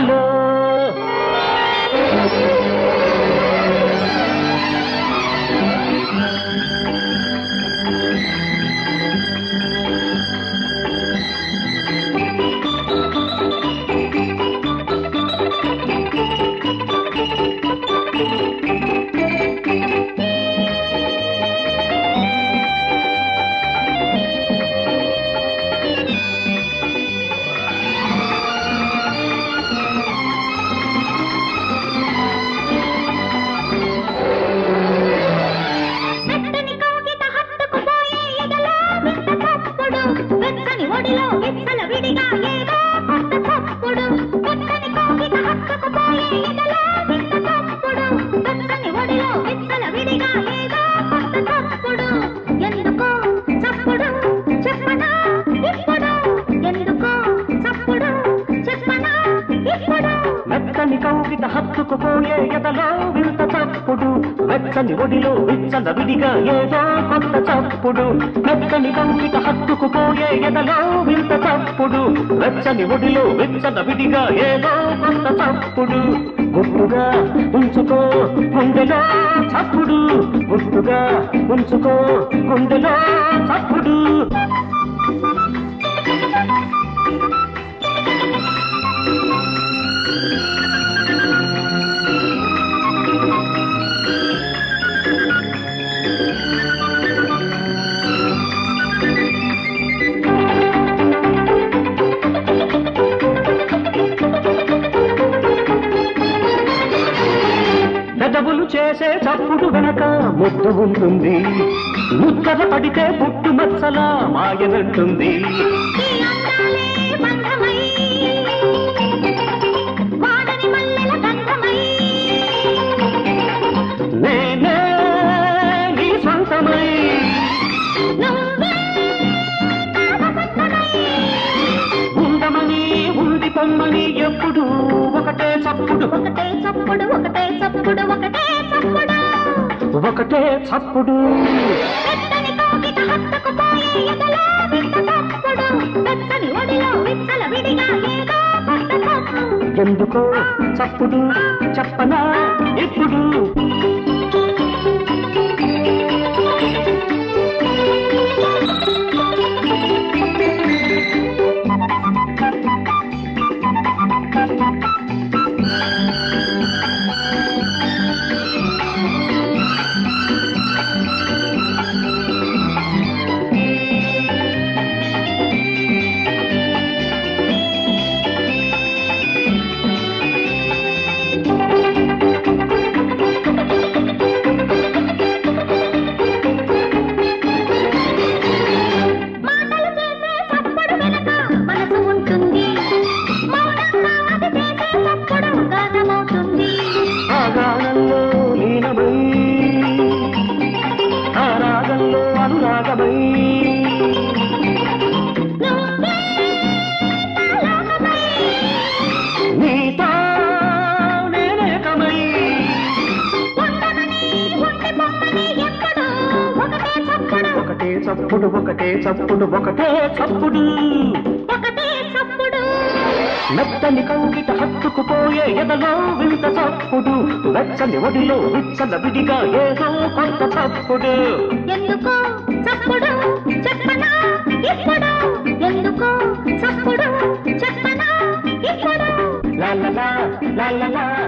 ভালো మెత్తని కౌగిట హత్తుకుపోయే ఎదలో వింత చప్పుడు. వెచ్చని ఒడిలో విచ్చల విడిగా ఏదో కొత్త చప్పుడు. మెత్తని కంకిట హత్తుకుపోయే ఎదలో వింత చప్పుడు. మెచ్చని ఒడిలో విచ్చల విడిగా ఏదో కొంత చప్పుడు. గుర్తుగా ఉంచుకో గుండెలో చప్పుడు. గుర్తుగా ఉంచుకో గుండెలో చప్పుడు. చేసే చప్పుడు వెనక ముద్దు ఉంటుంది. ముద్దల పడితే పుట్టు మచ్చల గంధమై. నేనే నీ సొంతమై. పొమ్మని ఎప్పుడు ఒకటే చప్పుడు. ఒకటే చప్పుడు ఒకటే చప్పుడు ఒకటే కొత్త చప్పుడు. ఎందుకో చప్పుడు చెప్పనా ఇప్పుడు? చప్పుడు ఒకటే చప్పుడు ఒకటే చప్పుడు. ఒకటే చప్పుడు. మెత్తని కంకిట హత్తుకుపోయే ఎదలో వింత చప్పుడు. వెచ్చని ఒడిలో విచ్చల విడిగా ఏదో కొంత చప్పుడు. చప్పుడు? చెప్పనా? ఇప్పుడు? ఎందుకో చప్పుడు? చెప్పనా? ఇప్పుడు? లా లా.